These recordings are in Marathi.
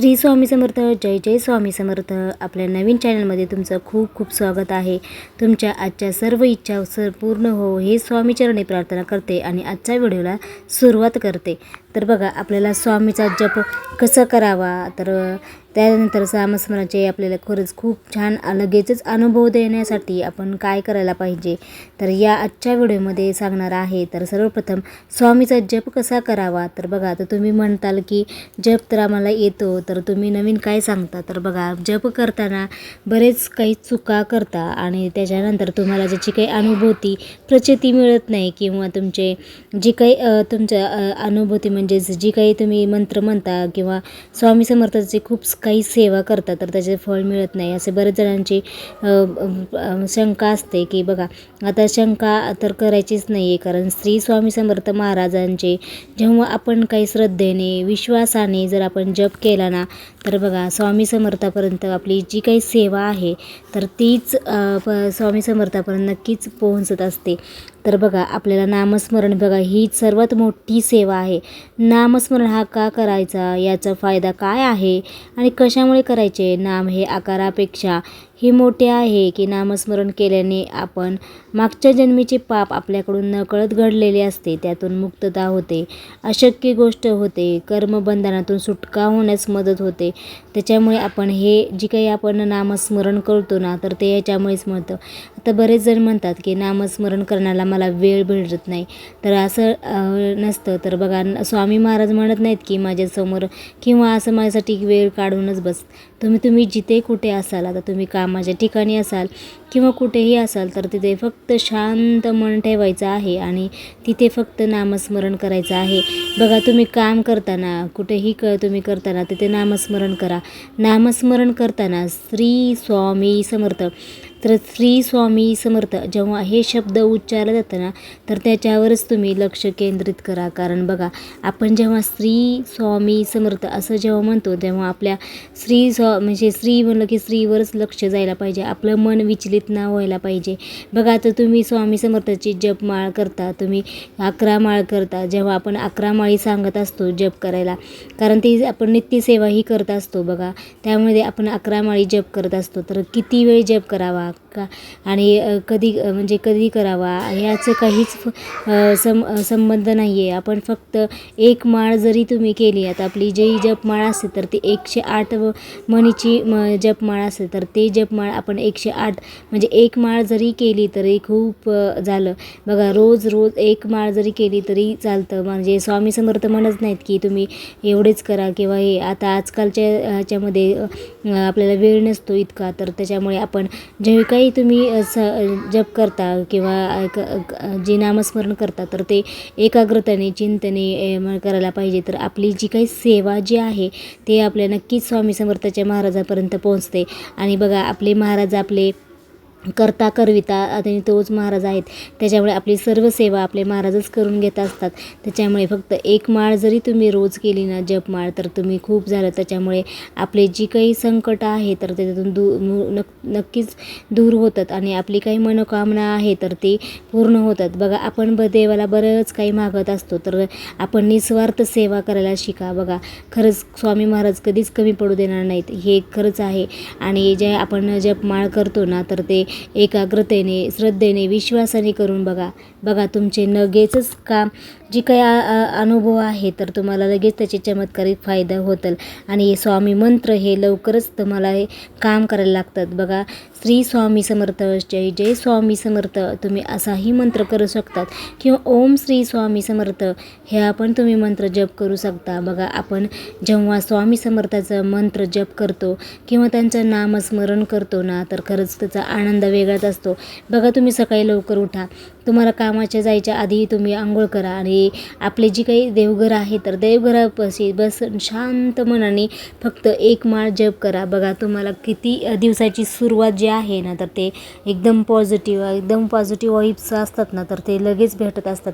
श्री स्वामी समर्थ जय जय स्वामी समर्थ. आपल्या नवीन चॅनलमध्ये तुमचं खूप खूप स्वागत आहे. तुमच्या आजच्या सर्व इच्छा सर पूर्ण हो हे स्वामीचरणी प्रार्थना करते आणि आजच्या व्हिडिओला सुरुवात करते. तर बघा आपल्याला स्वामीचा जप कसा करावा? तर त्यानंतर सामस्मराचे आपल्याला खरंच खूप छान लगेचच अनुभव देण्यासाठी आपण काय करायला पाहिजे? तर या आजच्या व्हिडिओमध्ये सांगणार आहे तर सर्वप्रथम स्वामीचा जप कसा करावा? तर बघा तर तुम्ही म्हणताल की जप तर आम्हाला येतो तर तुम्ही नवीन काय सांगता? तर बघा जप करताना बरेच काही चुका करता आणि त्याच्यानंतर तुम्हाला ज्याची काही अनुभूती प्रचिती मिळत नाही किंवा तुमचे जी काही तुमच्या अनुभूती म्हणजेच जी काही तुम्ही मंत्र म्हणता किंवा स्वामी समर्थाचे खूप काही सेवा करतात तर त्याचे फळ मिळत नाही. असे बरेच जणांची शंका असते की बघा आता शंका तर करायचीच नाही आहे कारण श्री स्वामी समर्थ महाराजांचे जेव्हा आपण काही श्रद्धेने विश्वासाने जर आपण जप केला ना तर बघा स्वामी समर्थापर्यंत आपली जी काही सेवा आहे तर तीच प स्वामी समर्थापर्यंत नक्कीच पोहोचत असते. तर बघा आपल्याला नामस्मरण बघा ही सर्वात मोठी सेवा आहे. नामस्मरण हा का करायचा? याचा फायदा काय आहे? आणि कशामुळे करायचे? नाम हे आकारापेक्षा हे मोठे आहे की नामस्मरण केल्याने आपण मागच्या जन्मीचे पाप आपल्याकडून नकळत घडलेले असते त्यातून मुक्तता होते. अशक्य गोष्ट होते कर्मबंधनातून सुटका होण्यास मदत होते. त्याच्यामुळे आपण हे जी काही आपण नामस्मरण करतो ना तर ते याच्यामुळेच म्हणतं. आता बरेच जण म्हणतात की नामस्मरण करण्याला मला वेळ भेटत नाही. तर असं नसतं. तर बघा स्वामी महाराज म्हणत नाहीत की माझ्यासमोर किंवा असं माझ्यासाठी वेळ काढूनच बस. तुम्ही तुम्ही जिथे कुठे असाल आता तुम्ही काम कामाच्या ठिकाणी असाल किंवा कुठेही असाल तर तिथे फक्त शांत मन ठेवायचं आहे आणि तिथे फक्त नामस्मरण करायचं आहे. बघा तुम्ही काम करताना कुठेही क तुम्ही करताना तिथे नामस्मरण करा. नामस्मरण करताना श्री स्वामी समर्थ. तर श्री स्वामी समर्थ जेव्हा हे शब्द उच्चारलं जातं ना तर त्याच्यावरच तुम्ही लक्ष केंद्रित करा. कारण बघा आपण जेव्हा श्री स्वामी समर्थ असं जेव्हा म्हणतो तेव्हा आपल्या श्री स्व म्हणजे श्री म्हणलं की श्रीवरच लक्ष जायला पाहिजे. आपलं मन विचलित ना व्हायला पाहिजे. बघा तर तुम्ही स्वामी समर्थाची जपमाळ करता तुम्ही अकरा माळ करता जेव्हा आपण अकरा माळी सांगत असतो जप करायला. कारण ती आपण नित्यसेवाही करत असतो बघा. त्यामध्ये आपण अकरा माळी जप करत असतो. तर किती वेळ जप करावा? 막 का? आणि कधी म्हणजे कधी करावा? ह्याचं काहीच फ- सम संबंध नाही आहे आपण फक्त एक माळ जरी तुम्ही केली आता आपली जी जपमाळ असते तर ती एकशे आठ व मणीची म जपमाळ असते तर ते जपमाळ आपण एकशे आठ म्हणजे एक माळ जरी केली तरी खूप झालं. बघा रोज रोज एक माळ जरी केली तरी चालतं. म्हणजे स्वामी समर्थ म्हणत नाहीत की तुम्ही एवढेच करा किंवा हे. आता आजकालच्या ह्याच्यामध्ये आपल्याला वेळ नसतो इतका तर त्याच्यामुळे आपण जे काही तुम्ही स जप करता किंवा क- जे नामस्मरण करता तर ते एकाग्रतेने चिंतने करायला पाहिजे. तर आपली जी काही सेवा जी आहे ते आपल्या नक्कीच स्वामी समर्थाच्या महाराजापर्यंत पोहोचते. आणि बघा आपले महाराज आपले करता करविता आणि तोच महाराज आहेत. त्याच्यामुळे आपली सर्व सेवा आपले महाराजच करून घेत असतात. त्याच्यामुळे फक्त एक माळ जरी तुम्ही रोज केली ना जपमाळ तर तुम्ही खूप झालं. त्याच्यामुळे आपले जी काही संकट आहे तर त्याच्यातून दू मु- नक नक्कीच दूर होतात आणि आपली काही मनोकामना आहे तर ती पूर्ण होतात. बघा आपण ब देवाला बरंच काही मागत असतो तर आपण निस्वार्थ सेवा करायला शिका. बघा खरंच स्वामी महाराज कधीच कमी पडू देणार नाहीत. हे खरंच आहे. आणि जे आपण जपमाळ करतो ना तर ते एकाग्रतेने श्रद्धेने विश्वासाने करून बघा. बघा तुमचे लगेचच काम जी काही अनुभव आहे तर तुम्हाला लगेच त्याचे चमत्कारिक फायदा होतल. आणि हे स्वामी मंत्र हे लवकरच तुम्हाला हे काम करायला लागतात. बघा श्री स्वामी समर्थ जय जय स्वामी समर्थ. तुम्ही असाही मंत्र करू शकतात. किंवा ओम श्री स्वामी समर्थ हे आपण तुम्ही मंत्र जप करू शकता. बघा आपण जेव्हा स्वामी समर्थाचं मंत्र जप करतो किंवा त्यांचं नामस्मरण करतो ना तर खरंच त्याचा आनंद वेगळाच असतो. बघा तुम्ही सकाळी लवकर उठा. तुम्हाला कामाच्या जायच्या आधी तुम्ही आंघोळ करा. आणि आपले जी काही देवघर आहे तर देवघरापाशी बस शांत मनाने फक्त एक माळ जप करा. बघा तुम्हाला किती दिवसाची सुरुवात जी आहे ना तर ते एकदम पॉझिटिव्ह एकदम पॉझिटिव्ह वाईब्स असतात ना तर ते लगेच भेटत असतात.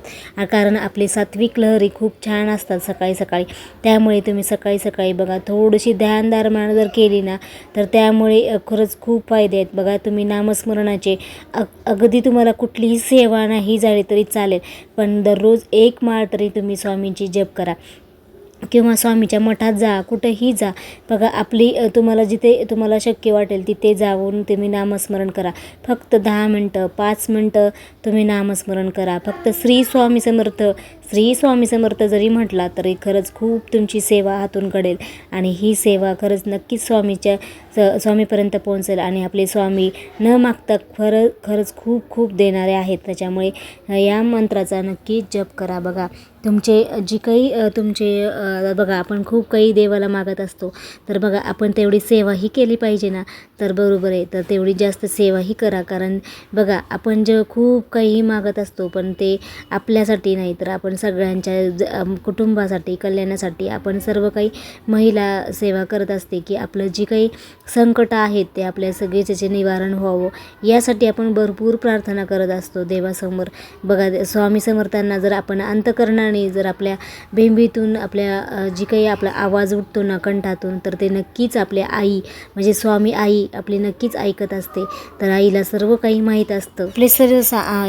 कारण आपली सात्विक लहरी खूप छान असतात सकाळी सकाळी. त्यामुळे तुम्ही सकाळी सकाळी बघा थोडीशी ध्यानधारणा जर केली ना तर त्यामुळे खरंच खूप फायदे आहेत. बघा तुम्ही नामस्मरणाचे अ अगदी तुम्हाला कुठलीही सेवा नाही झाली तरी चालेल पण दररोज एक माळ तरी तुम्ही स्वामींची जप करा. किंवा स्वामीच्या मठात जा कुठंही जा. बघा आपली तुम्हाला जिथे तुम्हाला शक्य वाटेल तिथे जाऊन तुम्ही नामस्मरण करा. फक्त दहा मिनटं पाच मिनटं तुम्ही नामस्मरण करा. फक्त श्री स्वामी समर्थ श्री स्वामी समर्थ जरी म्हटला तरी खरंच खूप तुमची सेवा हातून घडेल. आणि ही सेवा खरंच नक्कीच स्वामीच्या स स्वामीपर्यंत पोहोचेल आणि आपले स्वामी न मागता खरं खरंच खूप खूप देणारे आहेत. त्याच्यामुळे या मंत्राचा नक्कीच जप करा बघा. तुमचे जी काही तुमचे बघा आपण खूप काही देवाला मागत असतो. तर बघा आपण तेवढी सेवाही केली पाहिजे ना? तर बरोबर आहे. तर तेवढी जास्त सेवाही करा. कारण बघा आपण जे खूप काही मागत असतो पण ते आपल्यासाठी नाही. तर आपण सगळ्यांच्या ज कुटुंबासाठी कल्याणासाठी आपण सर्व काही महिला सेवा करत असते की आपलं जी काही संकट आहेत ते आपल्या सगळे त्याचे निवारण व्हावं. यासाठी आपण भरपूर प्रार्थना करत असतो देवासमोर. बघा स्वामी समर्थांना जर आपण अंतकरणाने जर आपल्या बेंबीतून आपल्या जी काही आपला आवाज उठतो ना कंठातून तर ते नक्कीच आपल्या आई म्हणजे स्वामी आई आपली नक्कीच ऐकत असते. तर आईला सर्व काही माहीत असतं. आपले सर्व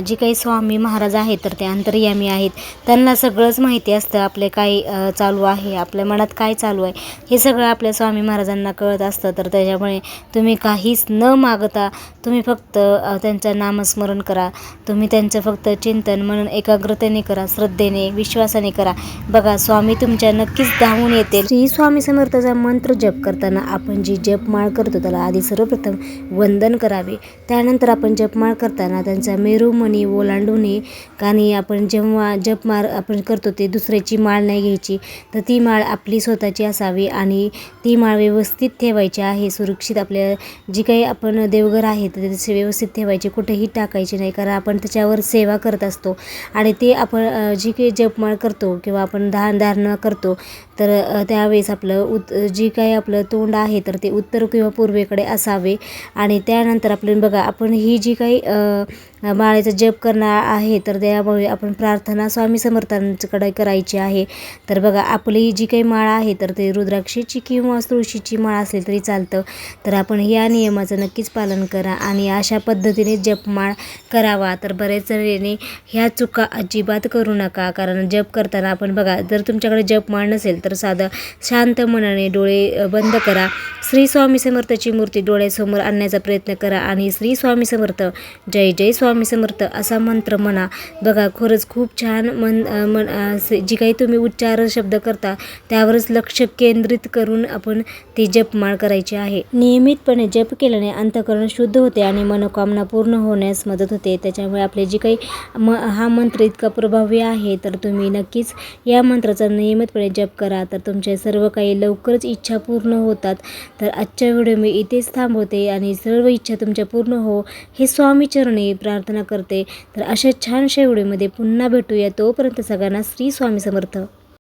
जे काही स्वामी महाराज आहेत तर ते अंतर्यामी आहेत. त्यांना सगळंच माहिती असतं आपले काय चालू आहे आपल्या मनात काय चालू आहे. हे सगळं आपल्या स्वामी महाराजांना कळत असतं. तर त्याच्यामुळे तुम्ही काहीच न मागता तुम्ही फक्त त्यांचं नामस्मरण करा. तुम्ही त्यांचं फक्त चिंतन म्हणून एकाग्रतेने करा श्रद्धेने विश्वासाने करा. बघा स्वामी तुमच्या नक्कीच धावून येते श्री स्वामी समर्थाचा मंत्र जप करताना आपण जी जपमाळ करतो त्याला आधी सर्वप्रथम वंदन करावे. त्यानंतर आपण जपमाळ करताना त्यांचा मेरूमणी ओलांडू नये आणि आपण जेव्हा जपमाळ आपण करतो ते दुसऱ्याची माळ नाही घ्यायची. तर ती माळ आपली स्वतःची असावी आणि ती माळ व्यवस्थित ठेवायची आहे. सुरक्षित आपल्या जी काही आपण देवघर आहे तर त्याचे व्यवस्थित ठेवायचे. कुठेही टाकायचे नाही कारण आपण त्याच्यावर सेवा करत असतो. आणि ते आपण जी काही जप जपमाळ करतो किंवा आपण दान करतो तर त्यावेळेस आपलं उत जी काही आपलं तोंड आहे तर ते उत्तर किंवा पूर्वेकडे असावे. आणि त्यानंतर आपलं बघा आपण ही जी काही माळेचा जप करणार आहे तर त्यामुळे आपण प्रार्थना स्वामी समर्थांकडे करायची आहे. तर बघा आपली जी काही माळ आहे तर ते रुद्राक्षीची किंवा तुळशीची माळ असली तरी चालतं. तर आपण या नियमाचं नक्कीच पालन करा आणि अशा पद्धतीने जपमाळ करावा. तर बऱ्याच जणांनी ह्या चुका अजिबात करू नका कारण जप करताना आपण बघा जर तुमच्याकडे जपमाळ नसेल तर साधं शांत मनाने डोळे बंद करा. श्री स्वामी समर्थाची मूर्ती डोळ्यासमोर आणण्याचा प्रयत्न करा आणि श्री स्वामी समर्थ जय जय स्वामी. स्वामी समर्थ असा मंत्र म्हणा. बघा खरंच खूप छान मन मन जी काही तुम्ही उच्चार शब्द करता त्यावरच लक्ष केंद्रित करून आपण ती जपमाळ करायची आहे. नियमितपणे जप केल्याने अंतकरण शुद्ध होते आणि मनोकामना पूर्ण होण्यास मदत होते. त्याच्यामुळे आपले जी काही म हा मंत्र इतका प्रभावी आहे तर तुम्ही नक्कीच या मंत्राचा नियमितपणे जप करा. तर तुमचे सर्व काही लवकरच इच्छा पूर्ण होतात. तर आजच्या व्हिडिओ मी इथेच थांबवते आणि सर्व इच्छा तुमच्या पूर्ण हो हे स्वामीचरणी प्रार्थना करते. तर अशा छानशा व्हिडिओमध्ये पुन्हा भेटूया. तोपर्यंत सगळ्यांना श्री स्वामी समर्थ.